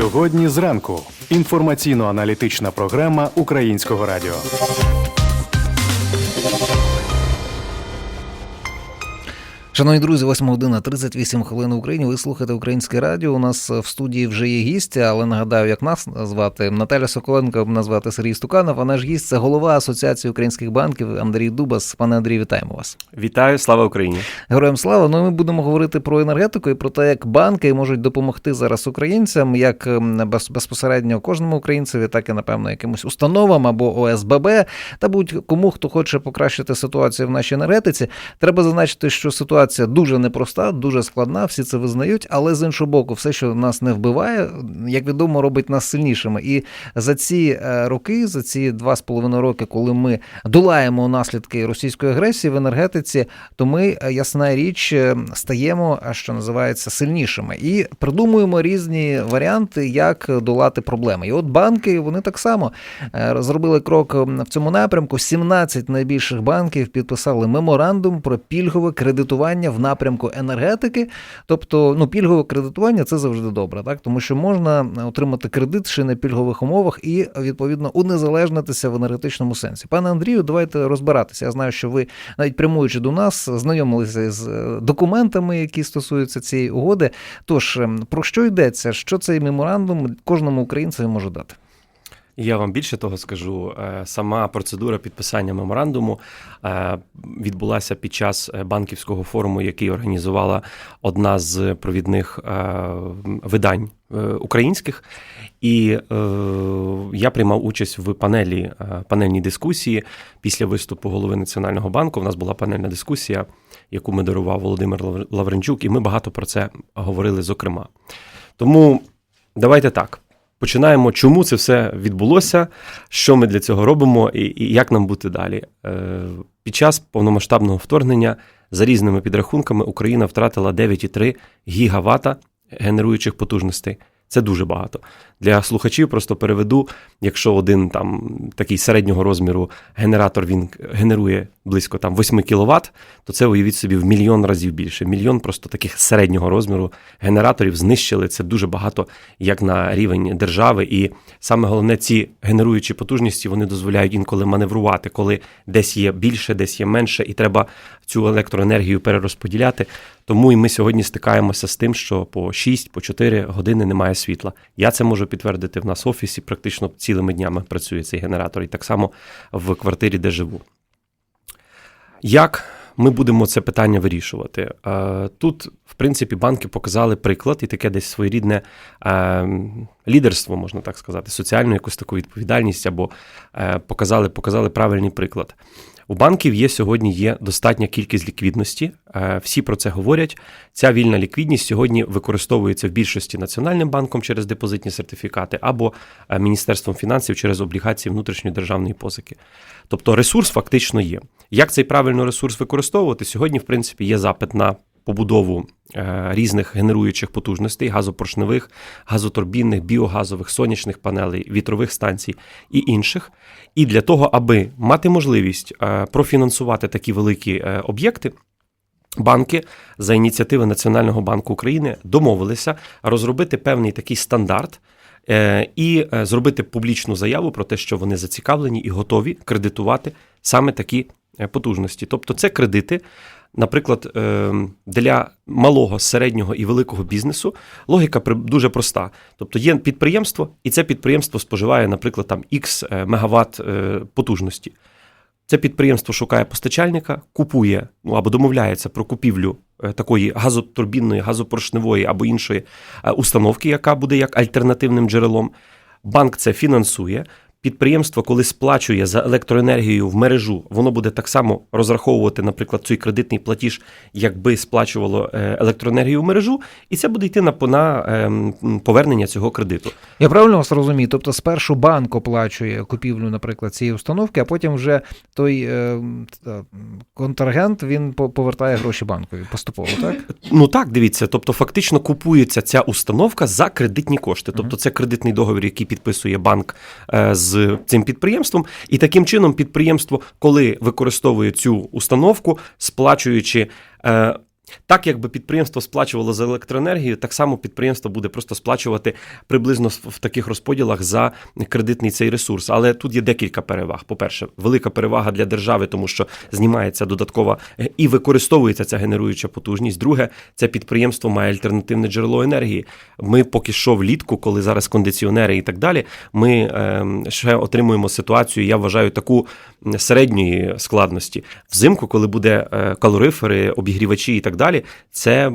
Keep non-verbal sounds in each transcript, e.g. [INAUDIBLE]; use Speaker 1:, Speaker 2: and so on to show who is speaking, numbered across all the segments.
Speaker 1: Сьогодні зранку. Інформаційно-аналітична програма Українського радіо.
Speaker 2: Шановні друзі, 8 година 38 хвилин в Україні. Ви слухаєте українське радіо. У нас в студії вже є гість, але нагадаю, як нас звати Наталя Соколенко, мене звати Сергій Стуканов. А наш гість це голова Асоціації українських банків Андрій Дубас. Пане Андрій, вітаємо вас.
Speaker 3: Вітаю, слава Україні!
Speaker 2: Героям слава. Ну і ми будемо говорити про енергетику і про те, як банки можуть допомогти зараз українцям, як без- безпосередньо кожному українцеві, так і напевно якимось установам або ОСББ та будь-кому, хто хоче покращити ситуацію в нашій енергетиці. Треба зазначити, що ситуація дуже непроста, дуже складна, всі це визнають, але з іншого боку, все, що нас не вбиває, як відомо, робить нас сильнішими. І за ці е, роки, за ці два з половиною роки, коли ми долаємо наслідки російської агресії в енергетиці, то ми, е, ясна річ, е, стаємо, що називається, сильнішими і придумуємо різні варіанти, як долати проблеми. І от банки вони так само зробили крок в цьому напрямку. 17 найбільших банків підписали меморандум про пільгове кредитування в напрямку енергетики. Тобто, ну пільгове кредитування це завжди добре, так тому що можна отримати кредит ще на пільгових умовах і відповідно унезалежнитися в енергетичному сенсі. Пане Андрію, давайте розбиратися. Я знаю, що ви навіть прямуючи до нас, знайомилися з е, документами, які стосуються цієї угоди. Тож ем, про що йдеться? Що цей меморандум кожному українцеві може дати?
Speaker 3: Я вам більше того скажу. е, Сама процедура підписання меморандуму е, відбулася під час е, банківського форуму, який організувала одна з провідних видань українських. І я приймав участь в панелі панельній дискусії після виступу голови Національного банку. У нас була панельна дискусія, яку модерував Володимир Лавренчук, і ми багато про це говорили, зокрема. Тому давайте так. Починаємо, чому це все відбулося, що ми для цього робимо, і, і як нам бути далі. Е, під час повномасштабного вторгнення за різними підрахунками Україна втратила 9,3 гігавата генеруючих потужностей. Це дуже багато. Для слухачів просто переведу, якщо один там такий середнього розміру генератор він генерує близько там 8 кВт, то це уявіть собі в мільйон разів більше. Мільйон просто таких середнього розміру генераторів знищили. Це дуже багато як на рівень держави. І саме головне, ці генеруючі потужності вони дозволяють інколи маневрувати, коли десь є більше, десь є менше, і треба цю електроенергію перерозподіляти. Тому і ми сьогодні стикаємося з тим, що по 6, по 4 години немає світла. Я це можу підтвердити в нас в офісі. Практично цілими днями працює цей генератор, і так само в квартирі, де живу. Як ми будемо це питання вирішувати? Е, Тут, в принципі, банки показали приклад і таке десь своєрідне е, лідерство, можна так сказати, соціальну якусь таку відповідальність або е, показали, показали правильний приклад. У банків є сьогодні є достатня кількість ліквідності. е, Всі про це говорять. Ця вільна ліквідність сьогодні використовується в більшості Національним банком через депозитні сертифікати або е, Міністерством фінансів через облігації внутрішньої державної позики. Тобто ресурс фактично є. Як цей правильно ресурс використовувати? Сьогодні, в принципі, є запит на побудову е, різних генеруючих потужностей газопоршневих, газотурбінних, біогазових, сонячних панелей, вітрових станцій і інших. І для того, аби мати можливість е, профінансувати такі великі е, об'єкти. Банки за ініціативи Національного банку України домовилися розробити певний такий стандарт і зробити публічну заяву про те, що вони зацікавлені і готові кредитувати саме такі потужності. Тобто, це кредити, наприклад, е, для малого, середнього і великого бізнесу логіка дуже проста. Тобто є підприємство, і це підприємство споживає, наприклад, там X е, мегаватт е, потужності. Це підприємство шукає постачальника, купує ну, або домовляється про купівлю е, такої газотурбінної, газопоршневої або іншої установки, яка буде як альтернативним джерелом. Банк це фінансує. Підприємство, коли сплачує за електроенергію в мережу, воно буде так само розраховувати, наприклад, цей кредитний платіж, якби сплачувало е, електроенергію в мережу, і це буде йти на, на ем, повернення цього кредиту.
Speaker 2: Я правильно вас розумію? Тобто, спершу банк оплачує купівлю, наприклад, цієї установки, а потім вже той е, контрагент він повертає гроші банкові поступово, так?
Speaker 3: Ну так, дивіться, тобто фактично купується ця установка за кредитні кошти. Тобто це кредитний договір, який підписує банк е, цим підприємством. І таким чином підприємство, коли використовує цю установку, сплачуючи. Так, якби підприємство сплачувало за електроенергію, так само підприємство буде просто сплачувати приблизно в таких розподілах за кредитний цей ресурс. Але тут є декілька переваг. По-перше, велика перевага для держави, тому що знімається додаткова і використовується ця генеруюча потужність. Друге, це підприємство має альтернативне джерело енергії. Ми поки що влітку, коли зараз кондиціонери і так далі, ми е, ще отримуємо ситуацію, я вважаю, таку середньої складності. Взимку, коли буде е, калорифери, обігрівачі і так далі, це,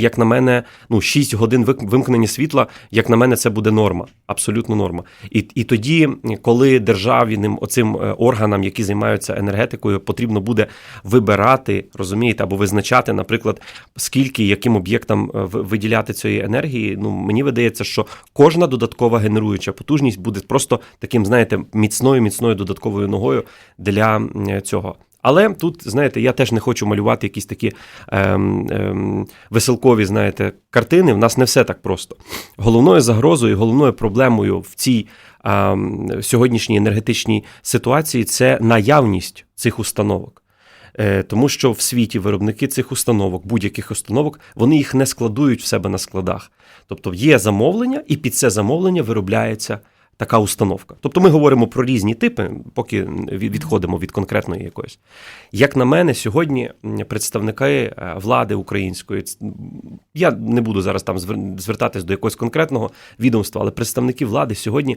Speaker 3: як на мене, ну 6 годин вимкнення світла, як на мене, це буде норма, абсолютно норма. І, і тоді, коли державним оцим е, органам, які займаються енергетикою, потрібно буде вибирати, розумієте, або визначати, наприклад, скільки яким об'єктам е, виділяти цієї енергії. Ну мені видається, що кожна додаткова генеруюча потужність буде просто таким, знаєте, міцною, міцною додатковою ногою для цього. Але тут, знаєте, я теж не хочу малювати якісь такі ем, ем, веселкові, знаєте, картини. В нас не все так просто. Головною загрозою, головною проблемою в цій ем, сьогоднішній енергетичній ситуації це наявність цих установок. Е, Тому що в світі виробники цих установок, будь-яких установок, вони їх не складують в себе на складах. Тобто є замовлення, і під це замовлення виробляється така установка. Тобто ми говоримо про різні типи, поки від- відходимо від конкретної якоїсь. Як на мене, сьогодні представники е, влади української, я не буду зараз там звер- звертатись до якогось конкретного відомства, але представники влади сьогодні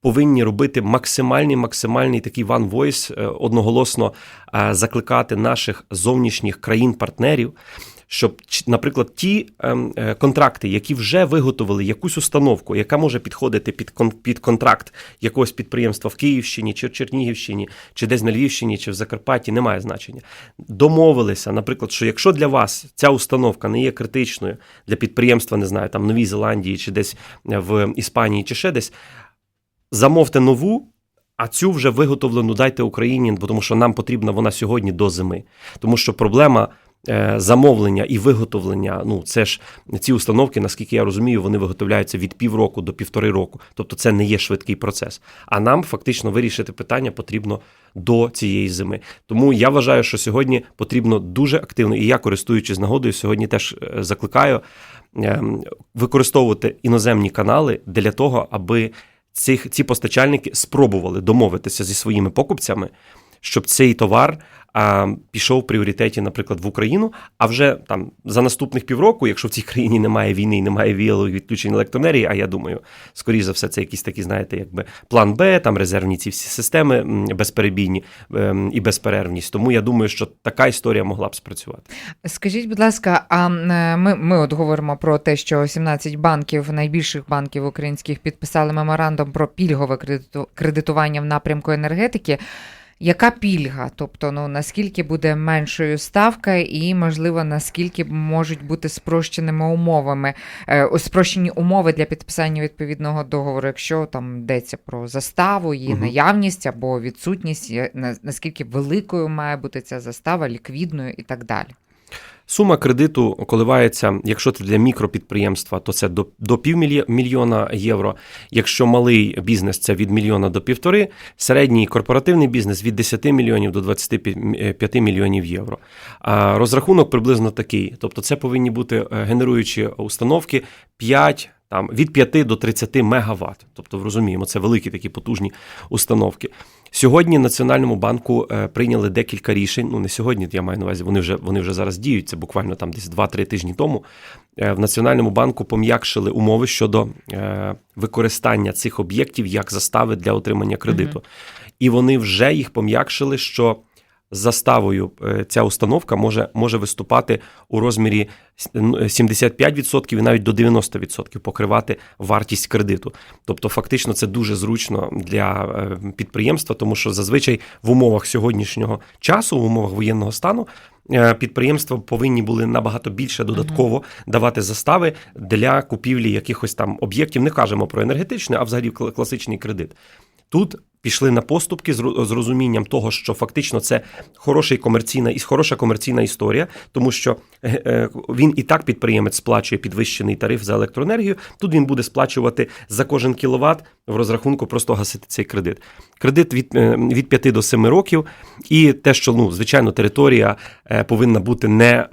Speaker 3: повинні робити максимальний максимальний такий one voice, е, одноголосно е, закликати наших зовнішніх країн-партнерів. Щоб, наприклад, ті ем, е, контракти, які вже виготовили якусь установку, яка може підходити під, під контракт якогось підприємства в Київщині, чи в Чернігівщині, чи десь на Львівщині, чи в Закарпатті, немає значення. Домовилися, наприклад, що якщо для вас ця установка не є критичною для підприємства, не знаю, там Новій Зеландії, чи десь в Іспанії, чи ще десь, замовте нову. А цю вже виготовлену дайте Україні, тому що нам потрібна вона сьогодні до зими. Тому що проблема е, замовлення і виготовлення, ну це ж ці установки, наскільки я розумію, вони виготовляються від півроку до півтори року. Тобто це не є швидкий процес. А нам фактично вирішити питання потрібно до цієї зими. Тому я вважаю, що сьогодні потрібно дуже активно, і я користуючись нагодою, сьогодні теж е, закликаю ем, використовувати іноземні канали для того, аби цих, ці постачальники спробували домовитися зі своїми покупцями, щоб цей товар а, пішов в пріоритеті, наприклад, в Україну. А вже там за наступних півроку, якщо в цій країні немає війни і немає віялових відключень електроенергії, а я думаю, скоріш за все, це якийсь такий, знаєте, якби план Б, там резервні ці всі системи безперебійні ем, і безперервність. Тому я думаю, що така історія могла б спрацювати.
Speaker 4: Скажіть, будь ласка, а ми, ми от говоримо про те, що 17 банків, найбільших банків українських, підписали меморандум про пільгове кредиту- кредитування в напрямку енергетики. Яка пільга? Тобто, ну наскільки буде меншою ставка, і можливо наскільки можуть бути спрощеними умовами, е, спрощені умови для підписання відповідного договору, якщо там йдеться про заставу, її
Speaker 3: угу.
Speaker 4: наявність або відсутність, наскільки великою має бути ця застава, ліквідною і так далі.
Speaker 3: Сума кредиту коливається, якщо це для мікропідприємства, то це до, до півмільйона євро. Якщо малий бізнес це від мільйона до півтори, середній корпоративний бізнес від 10 мільйонів до 25 мільйонів євро. А розрахунок приблизно такий. Тобто, це повинні бути е, генеруючі установки 5. Там від 5 до 30 мегаватт. Тобто, розуміємо, це великі такі потужні установки. Сьогодні Національному банку е, прийняли декілька рішень. Ну не сьогодні, я маю на увазі, вони вже вони вже зараз діють. Це буквально там десь 2-3 тижні тому. Е, в Національному банку пом'якшили умови щодо е, використання цих об'єктів як застави для отримання кредиту. І вони вже їх пом'якшили, що заставою е, ця установка може, може виступати у розмірі с- н- 75% і навіть до 90% покривати вартість кредиту. Тобто, фактично, це дуже зручно для е, підприємства, тому що зазвичай в умовах сьогоднішнього часу, в умовах воєнного стану, е, підприємства повинні були набагато більше додатково давати застави для купівлі якихось там об'єктів. Не кажемо про енергетичний, а взагалі кла- класичний кредит. Тут пішли на поступки з розумінням того, що фактично це хороший комерційна і хороша комерційна історія, тому що е, е, він і так підприємець сплачує підвищений тариф за електроенергію. Тут він буде сплачувати за кожен кіловат в розрахунку просто гасити цей кредит. Кредит від, е, від 5 до 7 років, і те, що ну, звичайно, територія повинна бути не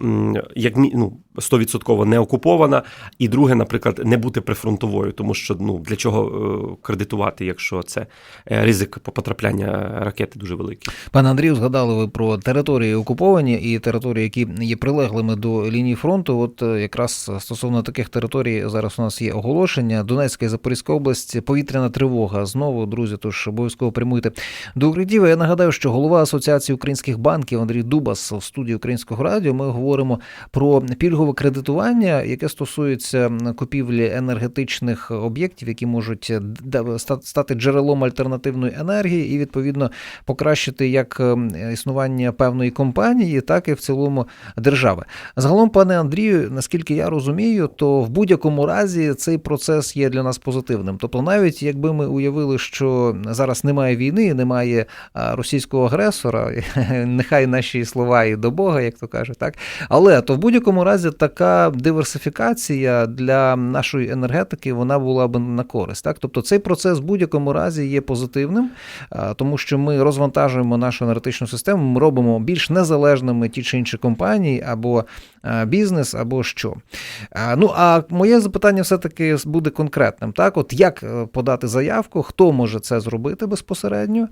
Speaker 3: як ну, 100% не окупована, і друге, наприклад, не бути прифронтовою, тому що ну для чого е, кредитувати, якщо це е, ризик потрапляння ракети дуже великий.
Speaker 2: Пане Андрію, згадали ви про території окуповані і території, які є прилеглими до лінії фронту. От е, якраз стосовно таких територій зараз у нас є оголошення. Донецька і Запорізька область, повітряна тривога. Знову, друзі, тож обов'язково прямуйте до укриттів. Я нагадаю, що голова Асоціації українських банків Андрій Дубас в студії Українського радіо. Ми говоримо про пільгове кредитування, яке стосується купівлі енергетичних об'єктів, які можуть е, стати джерелом альтернативної енергії, і відповідно покращити як е, існування певної компанії, так і в цілому держави. Загалом, пане Андрію, наскільки я розумію, то в будь-якому разі цей процес є для нас позитивним. Тобто, навіть якби ми уявили, що зараз немає війни, немає російського агресора, [LAUGHS] нехай наші слова і до Бога, як то кажуть, так але то в будь-якому разі така диверсифікація для нашої енергетики вона була б на користь. Так, тобто цей процес в будь-якому разі є позитивним, тому що ми розвантажуємо нашу енергетичну систему, ми робимо більш незалежними ті чи інші компанії або бізнес, або що. Ну а моє запитання все-таки буде конкретним. Так, от як е, подати заявку, хто може це зробити безпосередньо?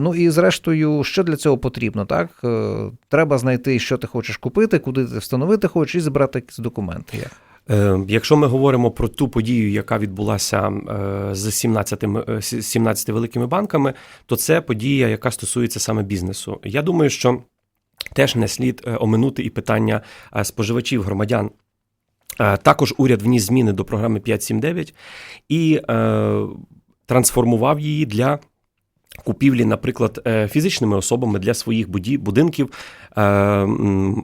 Speaker 2: Ну і зрештою, що для цього потрібно? Так, Е, треба знайти, що ти хочеш купити, куди ти встановити хочеш, і зібрати якісь документи. Як?
Speaker 3: Е, Якщо ми говоримо про ту подію, яка відбулася е, з 17, е, 17 великими банками, то це подія, яка стосується саме бізнесу. Я думаю, що теж не слід е, оминути і питання е, споживачів громадян. Е, Також уряд вніс зміни до програми 5.7.9 і е, трансформував її для купівлі, наприклад, е, фізичними особами для своїх будинків е,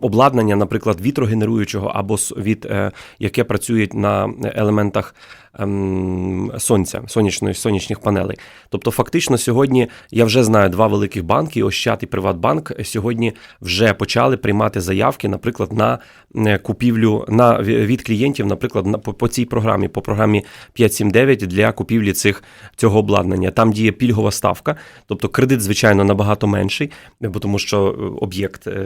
Speaker 3: обладнання, наприклад, вітрогенеруючого або від е, яке працює на елементах ем, сонця, сонячної сонячних панелей. Тобто, фактично, сьогодні я вже знаю два великих банки, Ощад і Приватбанк, сьогодні вже почали приймати заявки, наприклад, на е, купівлю на від клієнтів, наприклад, на по, по цій програмі, по програмі 579 для купівлі цих цього обладнання. Там діє пільгова ставка, тобто кредит, звичайно, набагато менший, бо тому що е, об'єкт е,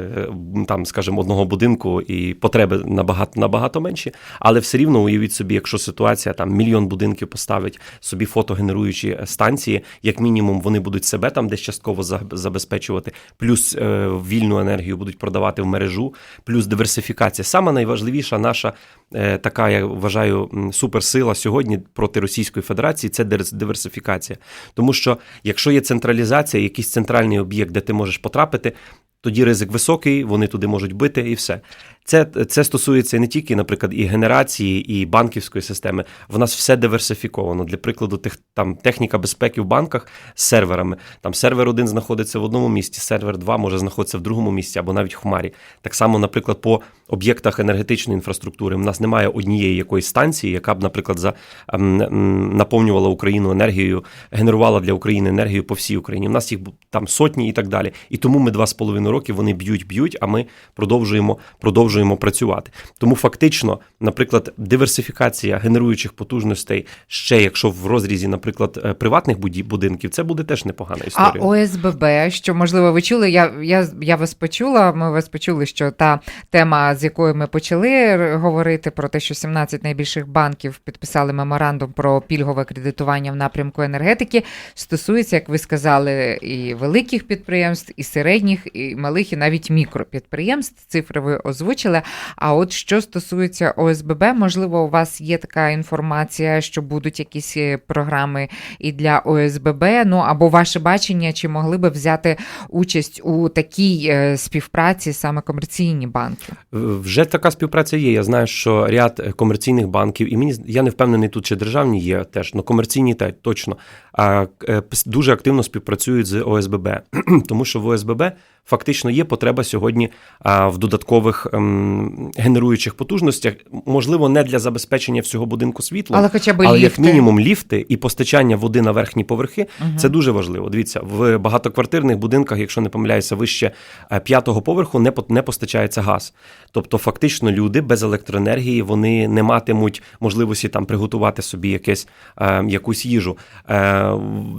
Speaker 3: там, скажімо, одного будинку і потреби набагато набагато менші, але все рівно уявіть собі, якщо ситуація там мільйон будинків поставить собі фотогенеруючі станції, як мінімум, вони будуть себе там десь частково забезпечувати, плюс е, вільну енергію будуть продавати в мережу, плюс диверсифікація. Саме найважливіша наша е, така, я вважаю, суперсила сьогодні проти Російської Федерації це диверсифікація. Тому що якщо є централізація, якийсь центральний об'єкт, де ти можеш потрапити, тоді ризик високий, вони туди можуть бити і все. Це, це стосується не тільки, наприклад, і генерації, і банківської системи. В нас все диверсифіковано. Для прикладу, тих там техніка безпеки в банках з серверами. Там сервер один знаходиться в одному місці, сервер 2 може знаходитися в другому місці або навіть в хмарі. Так само, наприклад, по об'єктах енергетичної інфраструктури. У нас немає однієї якоїсь станції, яка б, наприклад, за ем, ем, наповнювала Україну енергією, генерувала для України енергію по всій Україні. У нас їх там сотні і так далі. І тому ми два з половиною роки вони б'ють, б'ють, а ми продовжуємо, продовжуємо працювати. Тому фактично, наприклад, диверсифікація генеруючих потужностей, ще якщо в розрізі, наприклад, е, приватних будинків, це буде теж непогана
Speaker 4: А
Speaker 3: історія.
Speaker 4: ОСББ, що можливо ви чули? Я, я, я вас почула. Ми вас почули, що та тема, з якої ми почали говорити, про те, що 17 найбільших банків підписали меморандум про пільгове кредитування в напрямку енергетики, стосується, як ви сказали, і великих підприємств, і середніх, і малих, і навіть мікропідприємств. Цифри ви озвучили. А от що стосується ОСББ, можливо, у вас є така інформація, що будуть якісь е, програми і для ОСББ, ну або ваше бачення, чи могли би взяти участь у такій е, співпраці саме комерційні банки?
Speaker 3: Вже така співпраця є. Я знаю, що ряд е, комерційних банків, і мені я не впевнений тут, чи державні є теж, але комерційні та точно дуже активно співпрацюють з ОСББ, [CLEARS THROAT] тому що в ОСББ фактично є потреба сьогодні в додаткових ем, генеруючих потужностях, можливо, не для забезпечення всього будинку світлом,
Speaker 4: Але хоча б
Speaker 3: але
Speaker 4: ліфти.
Speaker 3: як мінімум ліфти і постачання води на верхні поверхи
Speaker 4: Мгм.
Speaker 3: це дуже важливо. Дивіться, в багатоквартирних будинках, якщо не помиляюся, вище е, п'ятого поверху не не постачається газ. Тобто, фактично, люди без електроенергії вони не матимуть можливості там приготувати собі якесь е, якусь їжу. Е,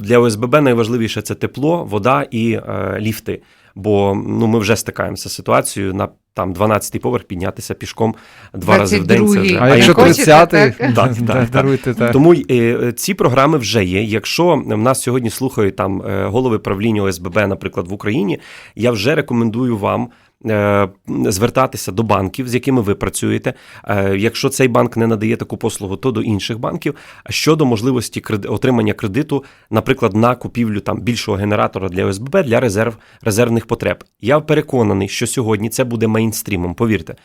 Speaker 3: для ОСББ найважливіше це тепло, вода і е, ліфти. Бо ну ми вже стикаємося з ситуацією на там 12-й поверх піднятися пішком два рази в день. Це вже
Speaker 2: А
Speaker 4: Не
Speaker 2: якщо 30-й,
Speaker 4: так? [LAUGHS]
Speaker 3: Так, так, так.
Speaker 2: даруйте так.
Speaker 3: Тому е, ці програми вже є. Якщо в нас сьогодні слухають там е, голови правління ОСББ, наприклад, в Україні, я вже рекомендую вам. Е, Звертатися до банків, з якими ви працюєте. Е, Якщо цей банк не надає таку послугу, то до інших банків щодо можливості отримання кредиту, наприклад, на купівлю там більшого генератора для ОСББ для резерв резервних потреб. Я переконаний, що сьогодні це буде мейнстрімом. Повірте,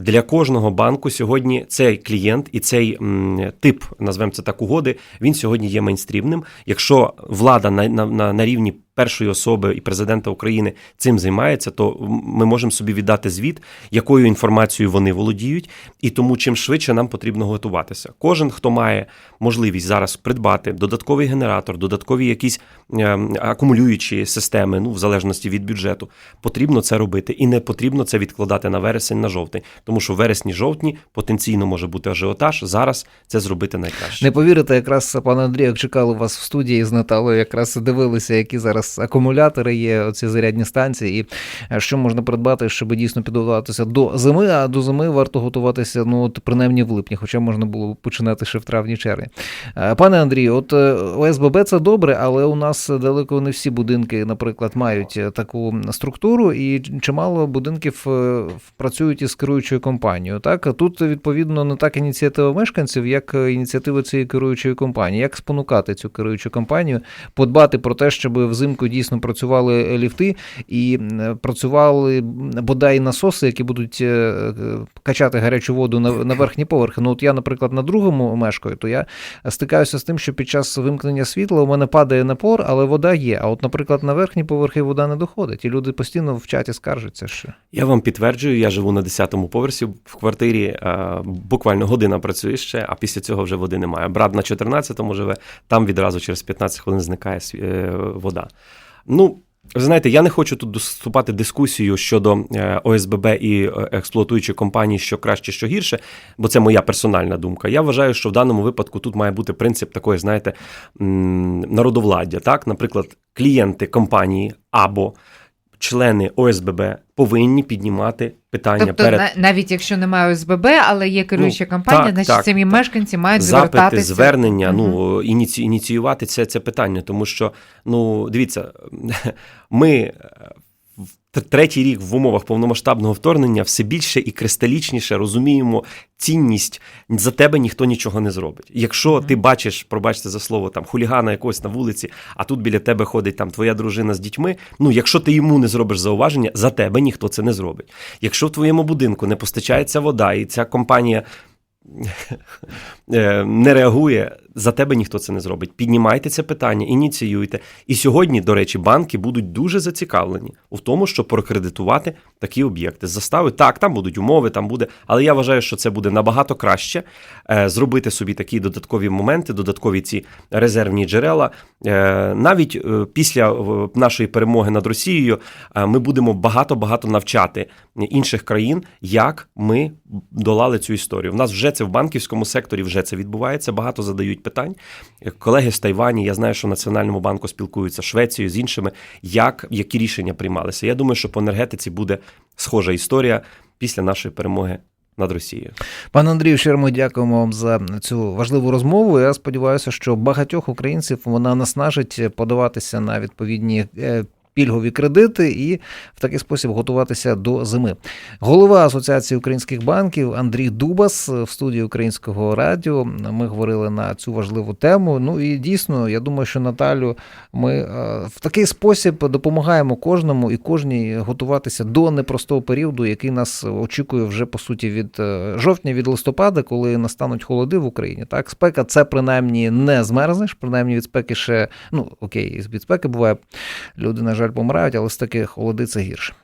Speaker 3: для кожного банку сьогодні цей клієнт і цей м, тип, назвемо це так, угоди, він сьогодні є мейнстрімним. Якщо влада на, на, на, на рівні першої особи і президента України цим займається, то ми можемо собі віддати звіт, якою інформацією вони володіють, і тому чим швидше нам потрібно готуватися. Кожен, хто має можливість зараз придбати додатковий генератор, додаткові якісь ем, акумулюючі системи, ну в залежності від бюджету, потрібно це робити, і не потрібно це відкладати на вересень, на жовтень, тому що вересні-жовтні потенційно може бути ажіотаж. Зараз це зробити найкраще.
Speaker 2: Не повірите, якраз пане Андрію, як чекали вас в студії з Наталою, якраз дивилися, які зараз акумулятори є, оці зарядні станції, і е, що можна придбати, щоб дійсно підготуватися до зими. А до зими варто готуватися, ну от принаймні в липні, хоча можна було починати ще в травні-червні. Е, Пане Андрію, от е, ОСББ це добре, але у нас далеко не всі будинки, наприклад, мають таку структуру, і чимало будинків працюють із керуючою компанією. Так, тут відповідно не так ініціатива мешканців, як ініціатива цієї керуючої компанії. Як спонукати цю керуючу компанію, подбати про те, щоб взимку дійсно працювали ліфти і працювали бодай насоси, які будуть е, е, качати гарячу воду на, верхні поверхи. Ну, от я, наприклад, на другому мешкаю, то я стикаюся з тим, що під час вимкнення світла у мене падає напор, але вода є. А от, наприклад, на верхні поверхи вода не доходить, і люди постійно в чаті скаржаться, що
Speaker 3: Я вам підтверджую, я живу на 10-му поверсі в квартирі. е, Буквально година працює ще, а після цього вже води немає. Брат на 14-му живе, там відразу через 15 хвилин зникає е, вода. Ну. Ви знаєте, я не хочу тут доступати дискусію щодо е, ОСББ і е, експлуатуючої компанії, що краще, що гірше, бо це моя персональна думка. Я вважаю, що в даному випадку тут має бути принцип такої, знаєте, народовладдя. Так, наприклад, клієнти компанії або члени ОСББ повинні піднімати питання
Speaker 4: Тобто,
Speaker 3: перед
Speaker 4: навіть якщо немає ОСББ, але є керуюча
Speaker 3: Ну,
Speaker 4: компанія,
Speaker 3: так,
Speaker 4: значить
Speaker 3: так,
Speaker 4: самі
Speaker 3: так.
Speaker 4: мешканці мають
Speaker 3: запити,
Speaker 4: звертатися.
Speaker 3: звернення,
Speaker 4: Угу.
Speaker 3: ну ініці, ініціювати це, це питання, тому що ну дивіться, [LAUGHS] ми третій рік в умовах повномасштабного вторгнення все більше і кристалічніше розуміємо цінність за тебе ніхто нічого не зробить. Якщо ти бачиш, пробачте за слово, там хулігана якогось на вулиці, а тут біля тебе ходить там твоя дружина з дітьми. Ну, якщо ти йому не зробиш зауваження, за тебе ніхто це не зробить. Якщо в твоєму будинку не постачається вода, і ця компанія [LAUGHS] е, не реагує, за тебе ніхто це не зробить. Піднімайте це питання, ініціюйте. І сьогодні, до речі, банки будуть дуже зацікавлені у тому, щоб прокредитувати такі об'єкти. Застави, так, там будуть умови, там буде, але я вважаю, що це буде набагато краще е, зробити собі такі додаткові моменти, додаткові ці резервні джерела. Е, навіть е, після е, нашої перемоги над Росією е, ми будемо багато-багато навчати інших країн, як ми долали цю історію. В нас вже це в банківському секторі вже це відбувається. Багато задають питань. Колеги з Тайвані, я знаю, що в Національному банку спілкуються з Швецією, з іншими, як які рішення приймалися. Я думаю, що по енергетиці буде схожа історія після нашої перемоги над Росією.
Speaker 2: Пане Андрію, щиро ми дякуємо вам за цю важливу розмову. Я сподіваюся, що багатьох українців вона наснажить подаватися на відповідні. Пільгові кредити і в такий спосіб готуватися до зими. Голова Асоціації українських банків Андрій Дубас в студії Українського радіо. Ми говорили на цю важливу тему. Ну і дійсно, я думаю, що Наталю ми е, в такий спосіб допомагаємо кожному і кожній готуватися до непростого періоду, який нас очікує вже по суті від е, жовтня, від листопада, коли настануть холоди в Україні. Так, спека це принаймні не змерзнеш, принаймні від спеки ще ну окей, від спеки буває. Люди, на жаль, помирають, але з таких холоди це гірше.